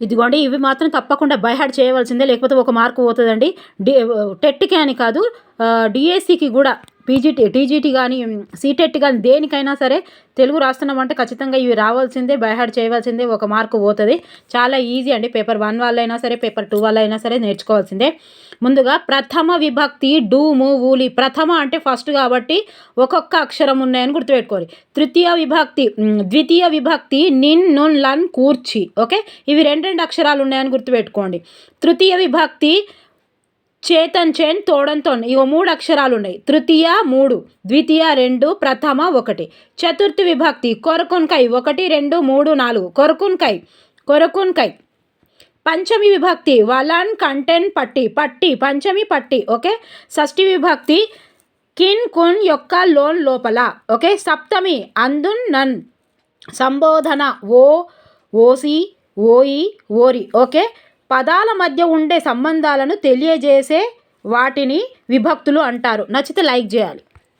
ఇదిగోండి ఇవి మాత్రం తప్పకుండా బైహార్డ్ చేయవలసిందే లేకపోతే ఒక మార్కు పోతుందండి. డి టెట్కి అని కాదు డిఎస్సికి కూడా పీజీటీ టీజీటీ కానీ సీటెట్ కానీ దేనికైనా సరే తెలుగు రాస్తున్నామంటే ఖచ్చితంగా ఇవి రావాల్సిందే బైహార్డ్ చేయవలసిందే ఒక మార్కు పోతుంది. చాలా ఈజీ అండి పేపర్ వన్ వాళ్ళైనా సరే పేపర్ టూ వాళ్ళైనా సరే నేర్చుకోవాల్సిందే. ముందుగా ప్రథమ విభక్తి డూము ఊలి. ప్రథమ అంటే ఫస్ట్ కాబట్టి ఒక్కొక్క అక్షరం ఉన్నాయని గుర్తుపెట్టుకోవాలి తృతీయ విభక్తి ద్వితీయ విభక్తి నిన్ నున్ లన్ కూర్చి. ఓకే? ఇవి రెండు రెండు అక్షరాలు ఉన్నాయని గుర్తుపెట్టుకోండి. తృతీయ విభక్తి చేతన్ చేన్ తోడంతోన్ ఇవి మూడు అక్షరాలు ఉన్నాయి తృతీయ మూడు ద్వితీయ రెండు ప్రథమ ఒకటి. చతుర్థి విభక్తి కొరకున్కై ఒకటి రెండు మూడు నాలుగు. కొరకున్కై కొరకున్కై. పంచమి విభక్తి వలన్ కంటెన్ పట్టి పట్టి పంచమి పట్టి ఓకే? షష్ఠి విభక్తి కిన్ కున్ యొక్క లోన్ లోపల ఓకే? సప్తమి అందున్ నన్. సంబోధన ఓ ఓసి ఓయి ఓరి ఓకే? పదాల మధ్య ఉండే సంబంధాలను తెలియజేసే వాటిని విభక్తులు అంటారు. నచ్చితే లైక్ చేయాలి.